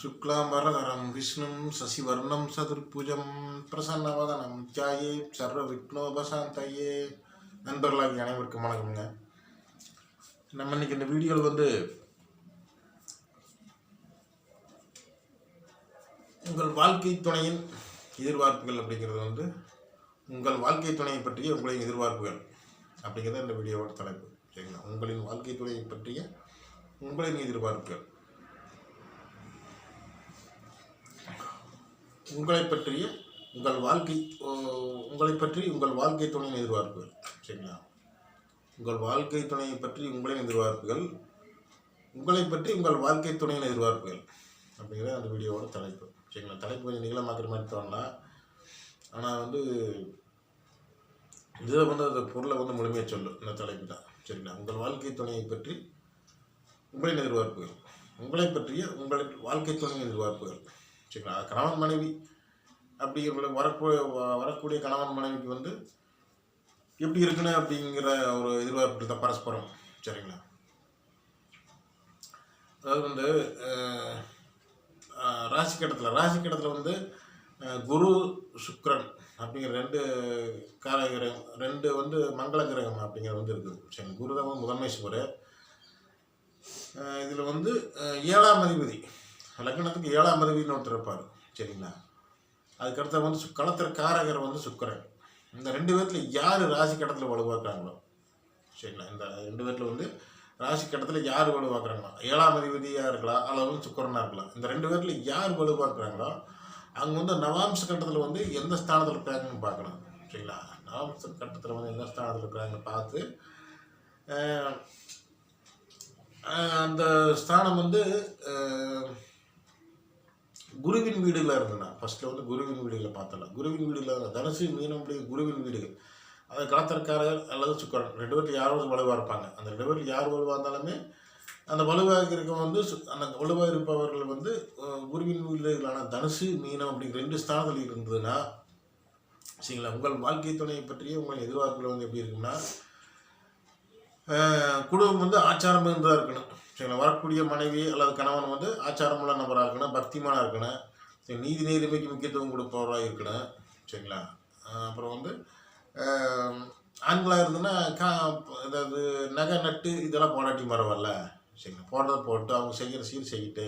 शुक्लाम्बरधरं विष्णुं शशिवर्णं சதுர்புஜம் பிரசன்னவதனம் தியாயே சர்வ விக்னோபசாந்தயே நண்பர்களாகி அனைவருக்கும் வணக்கம்ங்க நம்ம இன்னைக்கு இந்த வீடியோவில் வந்து உங்கள் வாழ்க்கை துணையின் எதிர்பார்ப்புகள் அப்படிங்கிறது வந்து உங்கள் வாழ்க்கை துணையை பற்றிய உங்களின் எதிர்பார்ப்புகள் அப்படிங்கிறது இந்த வீடியோவோட தலைப்பு சரிங்களா உங்களின் வாழ்க்கை துணையை பற்றிய உங்களின் எதிர்பார்ப்புகள் உங்களை பற்றிய உங்கள் வாழ்க்கை உங்களை பற்றி உங்கள் வாழ்க்கை துணையின் எதிர்பார்ப்புகள் சரிங்களா? உங்கள் வாழ்க்கை துணையை பற்றி உங்களின் எதிர்பார்ப்புகள் உங்களை பற்றி உங்கள் வாழ்க்கை துணையின் எதிர்பார்ப்புகள் அப்படிங்கிறது அந்த வீடியோவோட தலைப்பு சரிங்களா? தலைப்பு கொஞ்சம் நீளமாக்குற மாதிரி தோணலாம். ஆனால் வந்து இதில் வந்து அந்த பொருளை வந்து முழுமையாக சொல்லும் இந்த தலைப்பு தான் சரிங்களா? உங்கள் வாழ்க்கை துணையை பற்றி உங்களின் எதிர்பார்ப்புகள் உங்களை பற்றிய உங்கள் வாழ்க்கை துணையின் எதிர்பார்ப்புகள் சரிங்களா கணவன் மனைவி அப்படிங்கிற வரக்கூடிய வரக்கூடிய கணவன் மனைவிக்கு வந்து எப்படி இருக்கணும் அப்படிங்கிற ஒரு எதிர்பார்ப்பு தான் பரஸ்பரம். சரிங்களா? அதாவது வந்து ராசி கட்டத்தில் ராசி கட்டத்தில் வந்து குரு சுக்ரன் அப்படிங்கிற ரெண்டு கார கிரகம் ரெண்டு வந்து மங்கள கிரகம் அப்படிங்கிறது வந்து இருக்குது. சரி குரு தான் முதன்மை சுவர். இதில் வந்து ஏழாம் அதிபதி. லக்னத்துக்கு ஏழாம் அதிபதினு ஒருத்தர் இருப்பார் சரிங்களா? அதுக்கடுத்த வந்து சு- களத்திர காரகர் வந்து சுக்கரன். இந்த ரெண்டு பேர்த்தில் யார் ராசி கட்டத்தில் வலுவாக்குறாங்களோ? சரிங்களா? இந்த ரெண்டு பேர்த்தில் வந்து ராசி கட்டத்தில் யார் வலுவாக்குறாங்களோ? ஏழாம் அதிபதியாக இருக்கலாம் அல்லது சுக்கரனாக இருக்கலாம். இந்த ரெண்டு பேர்த்தில் யார் வலுவாக்குறாங்களோ அங்கே வந்து நவாம்ச கட்டத்தில் வந்து எந்த ஸ்தானத்தில் இருக்காங்கன்னு பார்க்கணும் சரிங்களா? நவாம்ச கட்டத்தில் வந்து எந்த ஸ்தானத்தில் இருக்கிறாங்கன்னு பார்த்து அந்த ஸ்தானம் வந்து குருவின் வீடுகளாக இருந்ததுன்னா ஃபர்ஸ்ட்ல வந்து குருவின் வீடுகளை பார்த்தலாம் குருவின் வீடுகளில் தனுசு மீனம் குருவின் வீடுகள். அது கலத்தரக்காரர் அல்லது சுக்கரன். ரெண்டு பேரில் யாரும் வலுவாக இருப்பாங்க? அந்த ரெண்டு பேருக்கு யார் வலுவாக இருந்தாலுமே அந்த வலுவாக இருக்க வந்து அந்த வலுவாக இருப்பவர்கள் வந்து குருவின் வீடுகளான தனுசு மீனம் அப்படிங்கிற ரெண்டு ஸ்தானத்தில் இருந்ததுன்னா சரிங்களா? உங்கள் வாழ்க்கை துணையை பற்றிய உங்கள் எதிர்பார்ப்புகள் வந்து எப்படி இருக்குன்னா குடும்பம் வந்து ஆச்சாரம் இருந்ததாக இருக்கணும். சரிங்களா? வரக்கூடிய மனைவி அல்லது கணவன் வந்து ஆச்சாரமுள்ள நபராக இருக்கணும் பக்திமானாக இருக்கணும் சரி நீதி நேர்மைக்கு முக்கியத்துவம் கொடுப்பவராக இருக்கணும் சரிங்களா? அப்புறம் வந்து ஆண்களாக இருந்ததுன்னா கா அதாவது நகை நட்டு இதெல்லாம் போடாட்டி பரவாயில்ல சரிங்களா? போடுறத போட்டு அவங்க செய்கிற சீர் செய்யிட்டு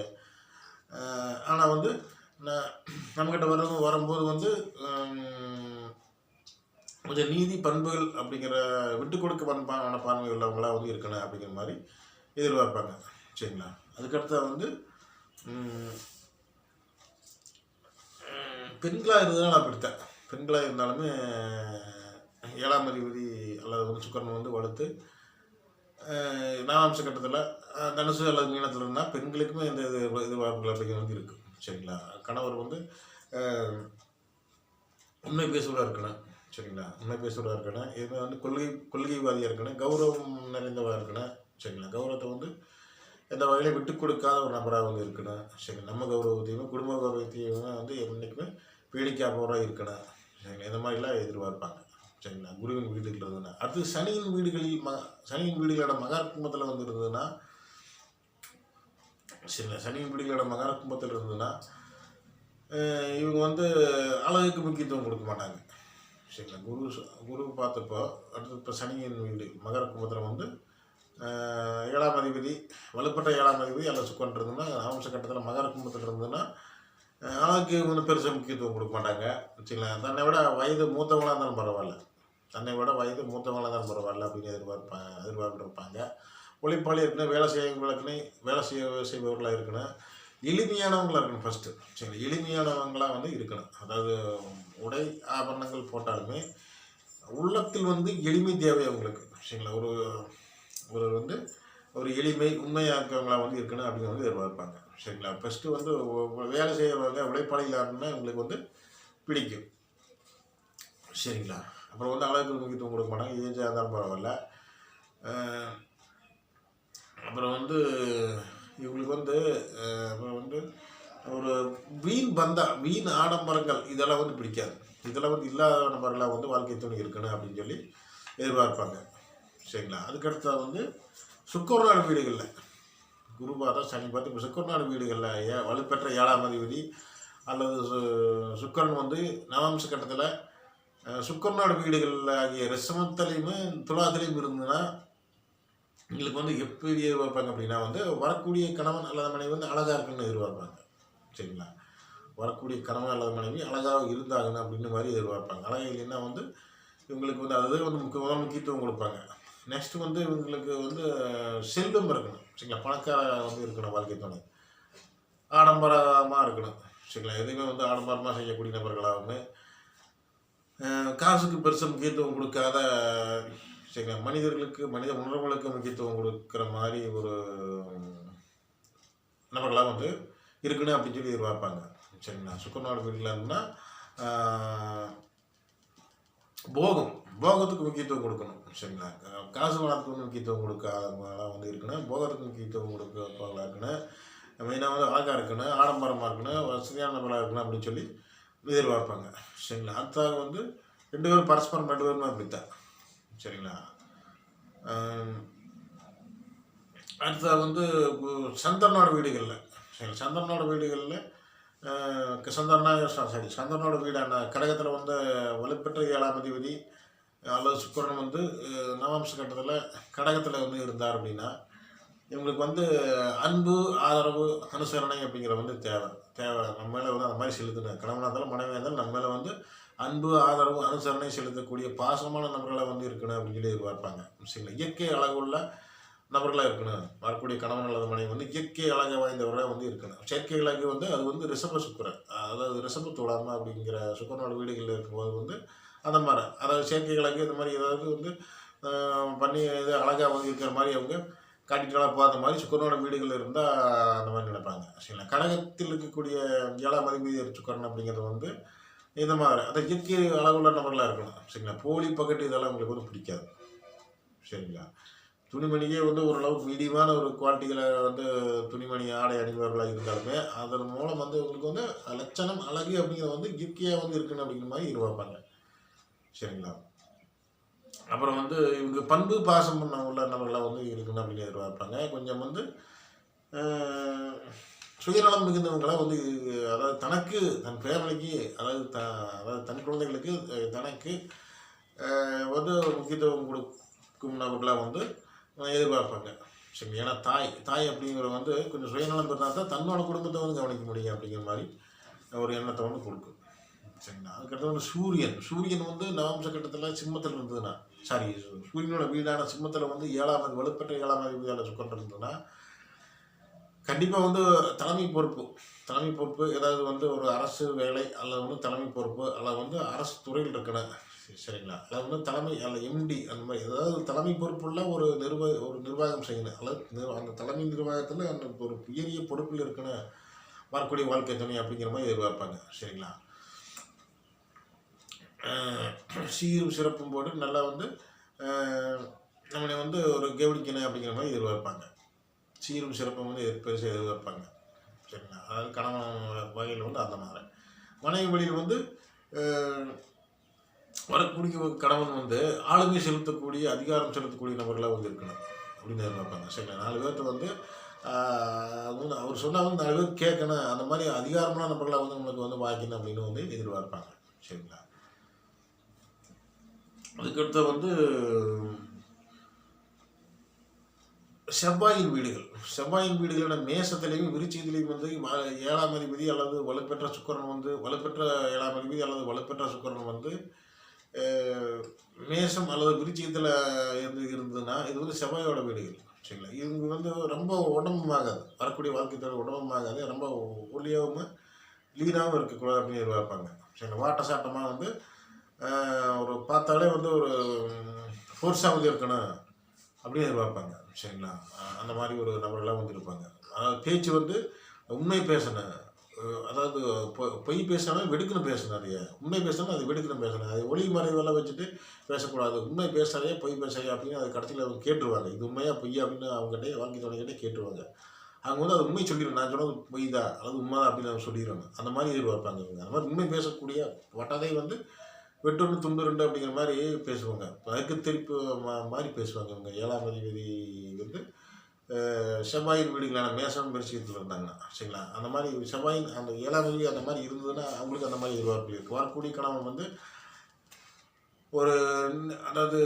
ஆனால் வந்து நான் நம்மக்கிட்ட வர வரும்போது வந்து கொஞ்சம் நீதி பண்புகள் அப்படிங்கிற விட்டு கொடுக்க பண்பான பார்வை உள்ளவங்களாக வந்து இருக்கணும் அப்படிங்கிற மாதிரி எதிர்பார்ப்பாங்க. சரிங்களா? அதுக்கடுத்த வந்து பெண்களாக இருந்ததுனால அப்படித்தான். பெண்களாக இருந்தாலுமே ஏழாம் அதிபதி அல்லது வந்து சுக்கரன் வந்து வளர்த்து நாமாம்ச கட்டத்தில் தனுசு அல்லது மீனத்தில் இருந்தால் பெண்களுக்குமே இந்த இது எதிர்பார்ப்புகள் அப்படிங்கிறது வந்து இருக்குது சரிங்களா? கணவர் வந்து உண்மை பேசுவதாக இருக்கணும். சரிங்களா? உண்மை பேசுவதாக இருக்கணும். இது வந்து கொள்கை கொள்கைவாதியாக இருக்கணும். கௌரவம் நிறைந்தவராக இருக்கணும். சரிங்களா கௌரவத்தை வந்து எந்த வகையிலையும் விட்டு கொடுக்காத ஒரு நபராக வந்து இருக்கணும். சரிங்களா நம்ம கௌரவத்தையும் குடும்ப கௌரவத்தையும் வந்து என்றைக்குமே பேணிக்காப்பவராக இருக்கணும். சரிங்களா இந்த மாதிரிலாம் எதிர்பார்ப்பாங்க. சரிங்களா குருவின் வீடுகள் இருந்ததுன்னா. அடுத்து சனியின் வீடுகளில் ம சனியின் வீடுகளோட மகர வந்து இருந்ததுன்னா சரிங்களா சனியின் வீடுகளோட மகர இருந்ததுன்னா இவங்க வந்து அழகுக்கு முக்கியத்துவம் கொடுக்க மாட்டாங்க. சரிங்களா குரு குரு பார்த்தப்போ அடுத்து இப்போ சனியின் வீடு மகர கும்பத்தில் வந்து ஏழாம் அதிபதி வலுப்பட்ட ஏழாம் அதிபதி அல்லது சுக்கன் இருந்ததுன்னா ஆம்ச கட்டத்தில் மகர கும்பத்தில் இருந்ததுன்னா அஹ் வந்து பெருசாக முக்கியத்துவம் கொடுக்க மாட்டாங்க. சரிங்களா தன்னை விட வயது மூத்தவங்களாக இருந்தாலும் பரவாயில்ல. தன்னை விட வயது மூத்தவங்களாக இருந்தாலும் பரவாயில்ல அப்படின்னு எதிர்பார்ப்பாங்க எதிர்பார்ப்பு இருப்பாங்க உழைப்பாளி இருக்கணும் வேலை செய்யவங்களுக்குன்னு வேலை செய்ய செய்பவர்களாக இருக்கணும். எளிமையானவங்களாக இருக்கணும் ஃபஸ்ட்டு சரி எளிமையானவங்களாக வந்து இருக்கணும். அதாவது உடை ஆபரணங்கள் போட்டாலுமே உள்ளத்தில் வந்து எளிமை தேவை அவங்களுக்கு. சரிங்களா ஒரு ஒரு வந்து ஒரு எளிமை உண்மையாக்கவங்களா வந்து இருக்கணும் அப்படின்னு வந்து எதிர்பார்ப்பாங்க. சரிங்களா? ஃபஸ்ட்டு வந்து வேலை செய்கிறவங்க உழைப்பாளிகளாக இருந்தால் எங்களுக்கு வந்து பிடிக்கும். சரிங்களா? அப்புறம் வந்து அளவுக்கு முக்கியத்துவம் கொடுக்க மாட்டாங்க. ஏஜாக இருந்தாலும் பரவாயில்ல. அப்புறம் வந்து இவங்களுக்கு வந்து அப்புறம் வந்து ஒரு வீண் பந்தா வீண் ஆடம்பரங்கள் இதெல்லாம் வந்து பிடிக்காது. இதெல்லாம் வந்து இல்லாத நபர்களாக வந்து வாழ்க்கை துணை இருக்கணும் அப்படின்னு சொல்லி எதிர்பார்ப்பாங்க. சரிங்களா? அதுக்கடுத்தது வந்து சுக்கரனான வீடுகளில். குரு பார்த்தா சனி பார்த்து இப்போ சுக்கரநாடு வீடுகளில் ஏ வலுப்பெற்ற ஏழாம் அதிபதி அல்லது சு- சுக்கிரன் வந்து நவாம்ச கட்டத்தில் சுக்கரநாடு வீடுகளில் ஆகிய ரிஷமத்திலையுமே துலாத்திலையும் இருந்ததுன்னா எங்களுக்கு வந்து எப்படி எதிர்பார்ப்பாங்க அப்படின்னா வந்து வரக்கூடிய கணவன் அல்லது மனைவி வந்து அழகாக இருக்குன்னு எதிர்பார்ப்பாங்க. சரிங்களா? வரக்கூடிய கணவன் அல்லது மனைவி அழகாக இருந்தாங்கன்னு அப்படின்னு மாதிரி எதிர்பார்ப்பாங்க. அழகாக இல்லைன்னா வந்து இவங்களுக்கு வந்து அதுதான் வந்து முக்கியமான முக்கியத்துவம் கொடுப்பாங்க. நெக்ஸ்ட் வந்து இவங்களுக்கு வந்து செல்வம் இருக்கணும். சரிங்களா? பணக்கார வந்து இருக்கணும் வாழ்க்கை துணை. ஆடம்பரமாக இருக்கணும். சரிங்களா? எதுவுமே வந்து ஆடம்பரமாக செய்யக்கூடிய நபர்களாகவும் காசுக்கு பெருசாக முக்கியத்துவம் கொடுக்காத சரிங்களா? மனிதர்களுக்கு மனித உணர்வுகளுக்கு முக்கியத்துவம் கொடுக்குற மாதிரி ஒரு நபர்களாக வந்து இருக்கணும் அப்படின்னு சொல்லி எதிர்பார்ப்பாங்க. சரிங்களா? சுக்கரநாடு வீட்டில் இருந்தால் போகம். போகத்துக்கு முக்கியத்துவம் கொடுக்கணும் சரிங்களா? காசு வளத்துக்கு வந்து முக்கியத்துவம் கொடுக்காதவங்களாம் வந்து இருக்கணும். போகத்துக்கு முக்கியத்துவம் கொடுக்கறவங்களாக இருக்கணும். மெயினாக வந்து அழகாக இருக்கணும் ஆடம்பரமாக இருக்கணும் வசதியான நபராக இருக்கணும் அப்படின்னு சொல்லி எதிர்பார்ப்பாங்க சரிங்களா? அடுத்தாக வந்து ரெண்டு பேரும் பரஸ்பரம் ரெண்டு பேருமே அப்படித்தான் சரிங்களா? அடுத்ததாக வந்து கு- சந்தனோட வீடுகளில் சரி சந்தனோட வீடுகளில் சந்தனா சாரி சந்தனோட வீடான கடகத்தில் வந்து வலுப்பெற்ற ஏழாம் அதிபதி அல்லது சுக்கரன் வந்து நவாம்ச கட்டத்தில் கடகத்தில் வந்து இருந்தார் அப்படின்னா இவங்களுக்கு வந்து அன்பு ஆதரவு அனுசரணை அப்படிங்கிற வந்து தேவை. தேவை. நம்ம மேலே வந்து அந்த மாதிரி செலுத்தணும். கணவனாக இருந்தாலும் மனைவியாக இருந்தாலும் நம்ம மேலே வந்து அன்பு ஆதரவு அனுசரணை செலுத்தக்கூடிய பாசமான நபர்களாக வந்து இருக்கணும் அப்படின்னு சொல்லி எதிர்பார்ப்பாங்க. சரிங்களா இயற்கை அழகுள்ள நபர்களாக இருக்கணும். வரக்கூடிய கணவன் அல்லது மனைவி வந்து இயற்கை அழகை வாய்ந்தவர்களாக வந்து இருக்கணும். செயற்கை அழகு வந்து அது வந்து ரிஷப சுக்கரன். அதாவது ரிஷப துலாம அப்படிங்கிற சுக்கரனோட வீடுகளில் இருக்கும்போது வந்து அந்த மாதிரி. அதாவது செயற்கை அழகு இந்த மாதிரி ஏதாவது வந்து பண்ணி இது அழகாக வந்து இருக்கிற மாதிரி அவங்க காட்டிட்டு பார்த்த மாதிரி சுக்கரனோட வீடுகள் இருந்தால் அந்த மாதிரி நினைப்பாங்க. சரிங்களா? கடகத்தில் இருக்கக்கூடிய ஏழாம் அதிபதி சுக்கரன் அப்படிங்கிறது வந்து இந்த மாதிரி அந்த இயற்கை அழகுள்ள நபர்களாக இருக்கணும் சரிங்களா? போலி பக்கெட்டு இதெல்லாம் உங்களுக்கு வந்து பிடிக்காது. சரிங்களா? துணிமணியே வந்து ஓரளவுக்கு மீடியமான ஒரு குவாலிட்டிகளை வந்து துணிமணி ஆடை அணிபவர்களாக இருந்தாலுமே அதன் மூலம் வந்து உங்களுக்கு வந்து லட்சணம் அழகு அப்படிங்கிறது வந்து இயற்கையாக வந்து இருக்கணும் அப்படிங்கிற மாதிரி எதிர்பார்ப்பாங்க. சரிங்களா? அப்புறம் வந்து இவங்க பண்பு பாசம் பண்ண உள்ள வந்து இருக்கணும் அப்படின்னு எதிர்பார்ப்பாங்க. கொஞ்சம் வந்து சுயநலம் மிகுந்தவங்களாக வந்து அதாவது தனக்கு தன் ஃபேமிலிக்கு அதாவது த அதாவது தன் குழந்தைகளுக்கு தனக்கு வந்து ஒரு முக்கியத்துவம் கொடுக்கும் நபர்களாக வந்து எதிர்பார்ப்பாங்க. சரி ஏன்னா தாய் தாய் அப்படிங்கிற வந்து கொஞ்சம் சுயநலம் இருந்தால் தான் தன்னோட குடும்பத்தை வந்து கவனிக்க முடியும் அப்படிங்கிற மாதிரி ஒரு எண்ணத்தை வந்து கொடுக்கும். சரிங்களா அதுக்கடுத்து வந்து சூரியன். சூரியன் வந்து நவம்ச கட்டத்தில் சிம்மத்தில் இருந்ததுன்னா சாரி சூரியனோட வீடான சிம்மத்தில் வந்து ஏழாம் வலுப்பெற்ற ஏழாம் அதிபதியான சுக்கரன் இருந்ததுன்னா கண்டிப்பாக வந்து தலைமை பொறுப்பு. தலைமை பொறுப்பு ஏதாவது வந்து ஒரு அரசு வேலை அல்லது வந்து தலைமை பொறுப்பு அல்லது வந்து அரசு துறையில் இருக்கணும் சரி- சரிங்களா? அல்லது வந்து தலைமை அல்ல எம்டி அந்த மாதிரி ஏதாவது தலைமை பொறுப்புள்ள ஒரு நிர்வாக ஒரு நிர்வாகம் செய்யணும். அல்லது அந்த தலைமை நிர்வாகத்தில் அந்த ஒரு உயரிய பொறுப்பில் இருக்கணும். வரக்கூடிய வாழ்க்கை துணை அப்படிங்கிற மாதிரி எதிர்பார்ப்பாங்க சரிங்களா? சீரும் சிறப்பும் போட்டு நல்லா வந்து நம்மளை வந்து ஒரு கவனிக்கணும் அப்படிங்கிற மாதிரி எதிர்பார்ப்பாங்க. சீரும் சிறப்பும் வந்து பெருசாக எதிர்பார்ப்பாங்க. சரிங்களா? அதாவது கணவன் வகையில் வந்து அந்த மாதிரி. மனைவி வழியில் வந்து வரக்கூடிய கணவன் வந்து ஆளுமை செலுத்தக்கூடிய அதிகாரம் செலுத்தக்கூடிய நபர்களாக வந்து இருக்கணும் அப்படின்னு எதிர்பார்ப்பாங்க. சரிங்களா? நாலு பேர்த்த வந்து அது வந்து அவர் சொன்னால் வந்து நாலு பேர் கேட்கணும். அந்த மாதிரி அதிகாரமான நபர்களாக வந்து நம்மளுக்கு வந்து வாய்க்கணும் அப்படின்னு வந்து எதிர்பார்ப்பாங்க. சரிங்களா? அதுக்கடுத்து வந்து செவ்வாயின் வீடுகள். செவ்வாயின் வீடுகளான மேசத்திலையும் விருச்சியத்திலையும் வந்து ஏழாம் அதிபதி அல்லது வலுப்பெற்ற சுக்கரன் வந்து வலுப்பெற்ற ஏழாம் அதிபதி அல்லது வலுப்பெற்ற சுக்கரன் வந்து மேசம் அல்லது விருச்சியத்தில் இருந்து இருந்ததுன்னா இது வந்து செவ்வாயோட வீடுகள். சரிங்களா? இவங்க வந்து ரொம்ப உடம்புமாகாது. வரக்கூடிய வாழ்க்கை உடம்புமாகாது. ரொம்ப ஒல்லியாகவும் லீனாகவும் இருக்கக்கூடாது அப்படின்னு எதிர்பார்ப்பாங்க. சரிங்களா? வாட்ட சாட்டமாக வந்து ஒரு பார்த்தாலே வந்து ஒரு ஃபோர்ஸாக வந்து இருக்கணும் அப்படின்னு எதிர்பார்ப்பாங்க சரிங்களா? அந்த மாதிரி ஒரு நபர்கள்லாம் வந்து இருப்பாங்க அதாவது பேச்சு வந்து உண்மை பேசணும் அதாவது பொ- பொய் பேசினாலும் வெடுக்குன்னு பேசணும் அதைய உண்மை பேசணும் அது வெடுக்குன்னு பேசணும் அது ஒளி மறைவெல்லாம் வச்சுட்டு பேசக்கூடாது. உண்மை பேசுறையே பொய் பேசுறையா அப்படின்னு அது கடைசியில் அவங்க கேட்டுருவாங்க. இது உண்மையாக பொய்யா அப்படின்னு அவங்ககிட்ட வாழ்க்கை துணைகிட்டே கேட்டுருவாங்க. அவங்க வந்து அது உண்மை சொல்லிடணும் நான் சொன்னது பொய் தான் அதாவது உண்மை தான் அப்படின்னு அவங்க சொல்லிடுவாங்க. அந்த மாதிரி எதிர்பார்ப்பாங்க இவங்க. அந்த மாதிரி உண்மை பேசக்கூடிய வட்டதை வந்து வெட்டொன்று துண்டு ரெண்டு அப்படிங்கிற மாதிரி பேசுவாங்க. அதுக்கு திருப்பி மா- மாதிரி பேசுவாங்க இவங்க. ஏழாம் அதிபதி வந்து செவ்வாயின் வீடுகளான மேசம் பரிசீலத்தில் இருந்தாங்கன்னா சரிங்களா? அந்த மாதிரி செவ்வாயின் அந்த ஏழாம் அதிபதி அந்த மாதிரி இருந்ததுன்னா அவங்களுக்கு அந்த மாதிரி எதிர்பார்ப்பு இருக்குது வரக்கூடிய கணவன் வந்து ஒரு அதாவது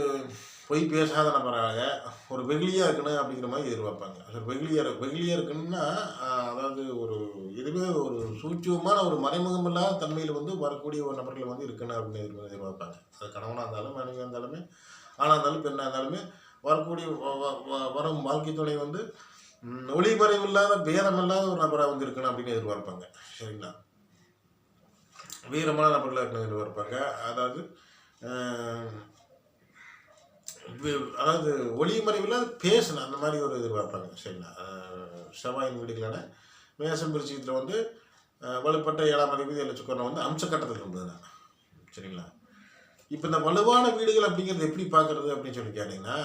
பொய் பேசாத நபராக ஒரு வெகுளியாக இருக்கணும் அப்படிங்கிற மாதிரி எதிர்பார்ப்பாங்க. அது வெகுளியாக வெகுளியாக இருக்குன்னா அதாவது ஒரு இதுவே ஒரு சூட்சமான ஒரு மறைமுகம் இல்லாத தன்மையில் வந்து வரக்கூடிய ஒரு நபர்கள் வந்து இருக்கணும் அப்படின்னு எதிர்பார்ப்பாங்க. அது கணவனாக இருந்தாலும் மனைவியாக இருந்தாலுமே ஆணாக இருந்தாலும் பெண்ணாக இருந்தாலுமே வரக்கூடிய வ- வரும் வாழ்க்கை துணை வந்து ஒளிமறைவில்லாத ஒளிமறைவு இல்லாத பேரம் இல்லாத ஒரு நபராக வந்து இருக்கணும் அப்படின்னு எதிர்பார்ப்பாங்க. சரிங்களா? வீரமான நபர்களாக இருக்கணும் எதிர்பார்ப்பாங்க. அதாவது அதாவது ஒளிமறைவில் பேசணும் அந்த மாதிரி ஒரு எதிர்பார்ப்பாங்க சரிங்களா? செவ்வாயின் வீடுகளான மேசம் பிரிச்சியத்தில் வந்து வலுப்பட்ட ஏழாம் அதிபதி ஏழு வந்து அம்சக்கட்டத்தில் இருந்ததுதான் சரிங்களா? இப்போ இந்த வலுவான வீடுகள் அப்படிங்கிறது எப்படி பார்க்குறது அப்படின்னு சொல்லி கேட்டிங்கன்னா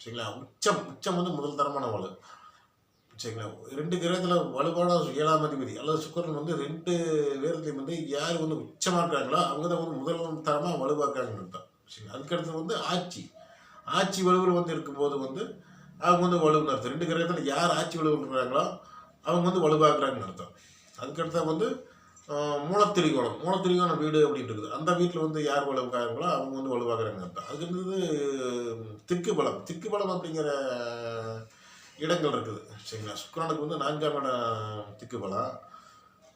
சரிங்களா உச்சம் உச்சம் வந்து முதல் தரமான வலு சரிங்களா? ரெண்டு கிரகத்தில் வலுவான ஏழாம் அதிபதி அல்லது சுக்கரன் வந்து ரெண்டு பேரத்துலையும் வந்து யார் வந்து உச்சமாக இருக்காங்களோ அவங்க தான் வந்து முதல் தரமாக வலுவாக்குறாங்கன்னு அர்த்தம் சரிங்களா? அதுக்கடுத்து வந்து ஆட்சி. ஆட்சி வலுவில் வந்து இருக்கும்போது வந்து அவங்க வந்து வலுவுன்னு அர்த்தம் ரெண்டு கிரகத்தில் யார் ஆட்சி வலுவுன்றாங்களோ அவங்க வந்து வலுவாக்குறாங்கன்னு அர்த்தம். அதுக்கடுத்த வந்து மூலத்திரிகோணம். மூலத்திரிகோணம் வீடு அப்படின்னு இருக்குது. அந்த வீட்டில் வந்து யார் வலுவாக்குறாங்களோ அவங்க வந்து வலுவாக்குறாங்கன்னு அர்த்தம். அதுக்கடுத்தது திக்கு பலம். திக்கு பலம் அப்படிங்கிற இடங்கள் இருக்குது. சரிங்களா? சுக்கரனுக்கு வந்து நான்காம் இடம் திக்கு பலம்.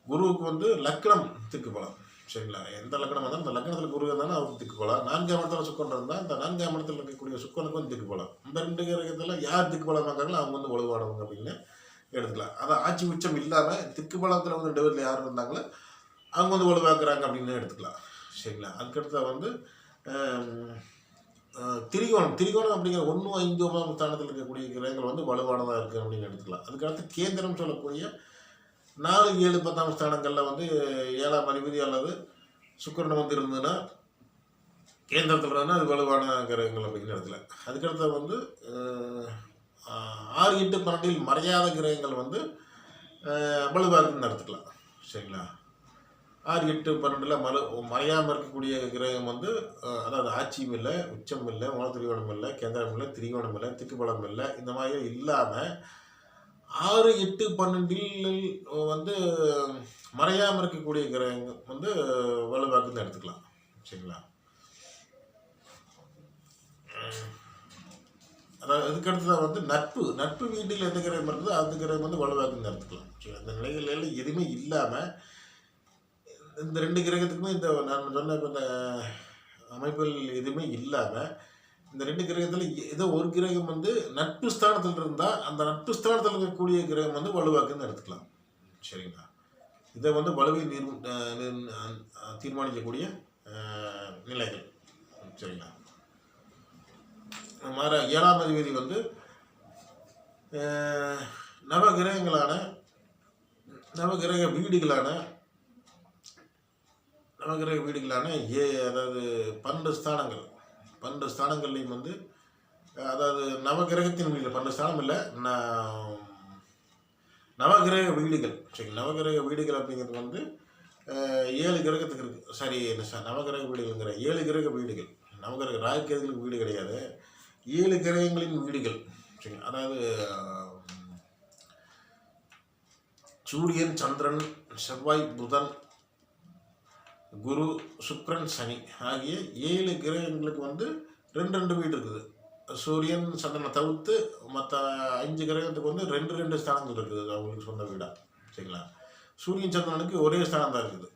குருவுக்கு வந்து லக்னம் திக்கு பலம். சரிங்களா? எந்த லக்னம் வந்தாலும் அந்த லக்னத்தில் குரு இருந்தாலும் அவருக்கு திக்கு போகலாம் நான்காம் இடத்துல சுக்கரன் இருந்தால் இந்த நான்காம் இடத்துல இருக்கக்கூடிய சுக்கனுக்கு வந்து திக்கு போகலாம் இந்த ரெண்டு கிரகத்தில் யார் திக்கு பலம் இருக்காங்களோ அவங்க வந்து வலுவானவங்க அப்படின்னு எடுத்துக்கலாம். அதான் ஆட்சி உச்சம் இல்லாமல் திக்கு பலத்தில் வந்து ரெண்டு பேரில் யார் இருந்தாங்களோ அவங்க வந்து வலுவாக்குறாங்க அப்படின்னு எடுத்துக்கலாம். சரிங்களா? அதுக்கடுத்த வந்து திரிகோணம். திரிகோணம் அப்படிங்கிற ஒன்று ஐந்து ஒன்பதாம் ஸ்தானத்தில் இருக்கக்கூடிய கிரகங்கள் வந்து வலுவானதாக இருக்குது அப்படின்னு எடுத்துக்கலாம். அதுக்கடுத்து கேந்திரம் சொல்லக்கூடிய நாலு ஏழு பத்தாம் ஸ்தானங்களில் வந்து ஏழாம் அதிபதி அல்லது சுக்கரன் வந்து இருந்ததுன்னா கேந்திரத்தில் இருந்தால் அது வலுவான கிரகங்கள் அப்படிங்கிற இடத்துல அதுக்கடுத்து வந்து ஆறு எட்டு பன்னெண்டில் மறையாத கிரகங்கள் வந்து வலுவாக வலுவாக்குன்னு எடுத்துக்கலாம். சரிங்களா? ஆறு எட்டு பன்னெண்டில் மறு மறையாமல் இருக்கக்கூடிய கிரகம் வந்து அதாவது ஆட்சியும் இல்லை உச்சம் இல்லை மூலத்திரிகோணம் இல்லை கேந்திரம் இல்லை திரிகோணம் இல்லை திக்குபலம் இல்லை இந்த மாதிரி இல்லாமல் ஆறு எட்டு பன்னெண்டில் வந்து மறையாமல் இருக்கக்கூடிய கிரகங்கள் வந்து வலுவாக்குன்னு எடுத்துக்கலாம். சரிங்களா? அஹ், அதாவது அதுக்கடுத்ததான் வந்து நட்பு. நட்பு வீட்டில் எந்த கிரகம் இருக்குதோ அந்த கிரகம் வந்து வலுவாக்குன்னு எடுத்துக்கலாம். சரி அந்த நிலைகள் எதுவுமே இல்லாமல் இந்த ரெண்டு கிரகத்துக்குமே இந்த நான் சொன்ன இந்த அமைப்புகள் எதுவுமே இல்லாமல் இந்த ரெண்டு கிரகத்தில் ஏதோ ஒரு கிரகம் வந்து நட்பு ஸ்தானத்தில் இருந்தால் அந்த நட்பு ஸ்தானத்தில் இருக்கக்கூடிய கிரகம் வந்து வலுவாக்குன்னு எடுத்துக்கலாம். சரிங்களா? இதை வந்து வலுவை நீர் நிர்- தீர்மானிக்கக்கூடிய நிலைகள். சரிங்களா? மாற ஏழாம் அதிபதி வந்து நவ கிரகங்களான நவகிரக வீடுகளான நவகிரக வீடுகளான ஏ அதாவது பன்னெண்டு ஸ்தானங்கள். பன்னெண்டு ஸ்தானங்கள்லையும் வந்து அதாவது நவகிரகத்தின் வீடு பன்னெண்டு ஸ்தானம் இல்லை ந- நவகிரக வீடுகள். சரி நவகிரக வீடுகள் அப்படிங்கிறது வந்து ஏழு கிரகத்துக்கு இருக்குது சாரி என்ன சார் நவகிரக வீடுகள்ங்கிற ஏழு கிரக வீடுகள். நவகிரக ராஜகிரகங்களுக்கு வீடு கிடையாது. ஏழு கிரகங்களின் வீடுகள். சரி அதாவது சூரியன் சந்திரன் செவ்வாய் புதன் குரு சுக்ரன் சனி. ஆகிய ஏழு கிரகங்களுக்கு வந்து ரெண்டு ரெண்டு வீடு இருக்குது. சூரியன் சந்திரனை தவிர்த்து மற்ற அஞ்சு கிரகத்துக்கு வந்து ரெண்டு ரெண்டு ஸ்தானங்கள் இருக்குது. அவங்களுக்கு சொந்த வீடாக சரிங்களா? சூரியன் சந்திரனுக்கு ஒரே ஸ்தானம் தான் இருக்குது.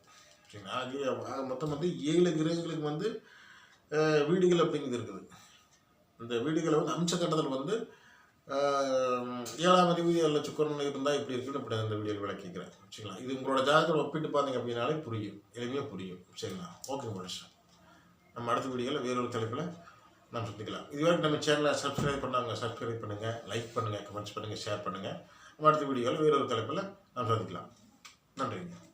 சரிங்களா? ஆகிய மொத்தம் வந்து ஏழு கிரகங்களுக்கு வந்து வீடுகள் அப்படிங்கிறது இருக்குது. இந்த வீடுகளை வந்து அம்ச கட்டத்தில் வந்து ஏழாம் அதிபதி அல்ல சுக்கரன் இருந்தால் இப்படி இருக்குன்னு இப்படி அந்த வீடியோவில் விளக்கிக்கிறேன் சரிங்களா? இது உங்களோட ஜாதகத்தில் ஒப்பிட்டு பார்த்தீங்க அப்படின்னாலே புரியும். எளிமையாக புரியும். சரிங்களா? ஓகே மனுஷன் நம்ம அடுத்த வீடியோவில் வேறொரு தலைப்பில் நாம் சந்திக்கலாம். இதுவரைக்கும் நம்ம சேனலை சப்ஸ்கிரைப் பண்ணாங்க சப்ஸ்கிரைப் பண்ணுங்கள் லைக் பண்ணுங்கள் கமெண்ட்ஸ் பண்ணுங்கள் ஷேர் பண்ணுங்கள் நம்ம அடுத்த வீடியோவில் வேறொரு தலைப்பில் நாம் சந்திக்கலாம். நன்றிங்க.